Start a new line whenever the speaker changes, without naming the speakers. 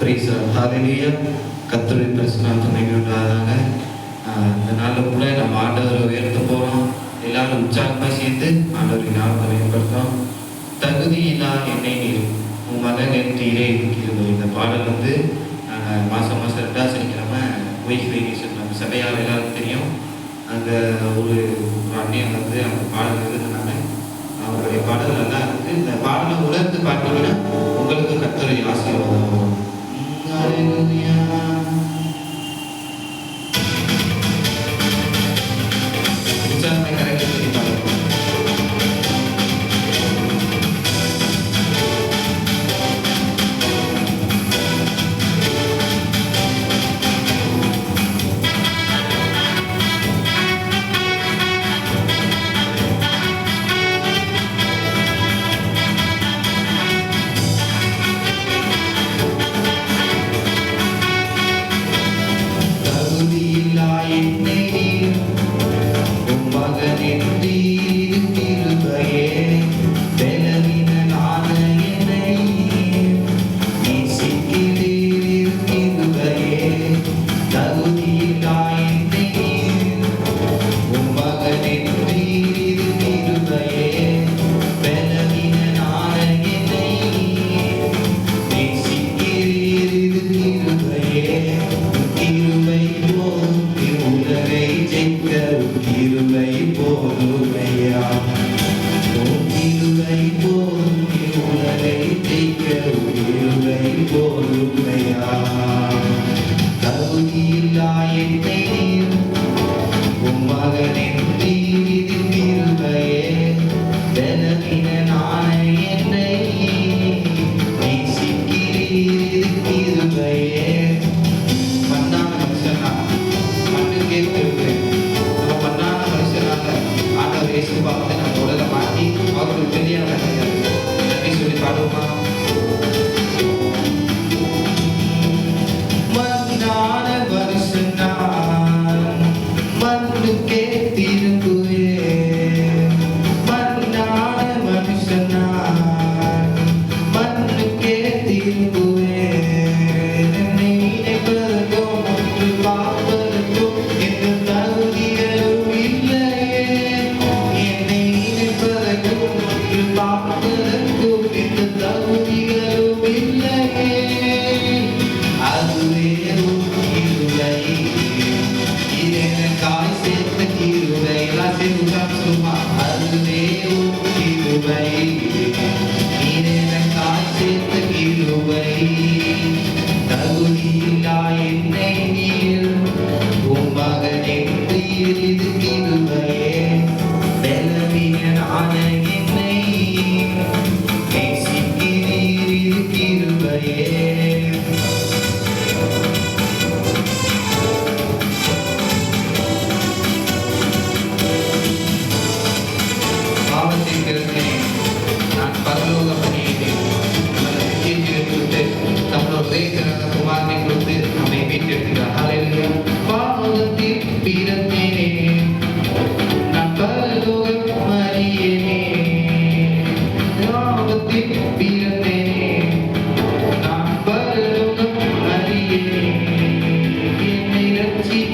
Freezer ஹாலிலியா கத்துரை பிரசனம் துணைக்குண்டாதாக இந்த நாளில் கூட நம்ம ஆண்டவரை உயர்த்து போகிறோம் எல்லாரும் உற்சாகமாக சேர்ந்து ஆண்டவரை நாள் பயன்படுத்தோம் தகுதி இல்லா என்னை நீர் உன் மதம் நிறுத்தீரே இருக்கிறது. இந்த பாடல் வந்து நாங்கள் மாதம் மாதம் ரெண்டாவது சனிக்கிழமை ஒய்ஃபை நம்ம சபையால் எல்லாருக்கும் தெரியும். அந்த ஒரு அண்ணியம் வந்து அந்த பாடல் வந்து Thank you. Oh, Yeah.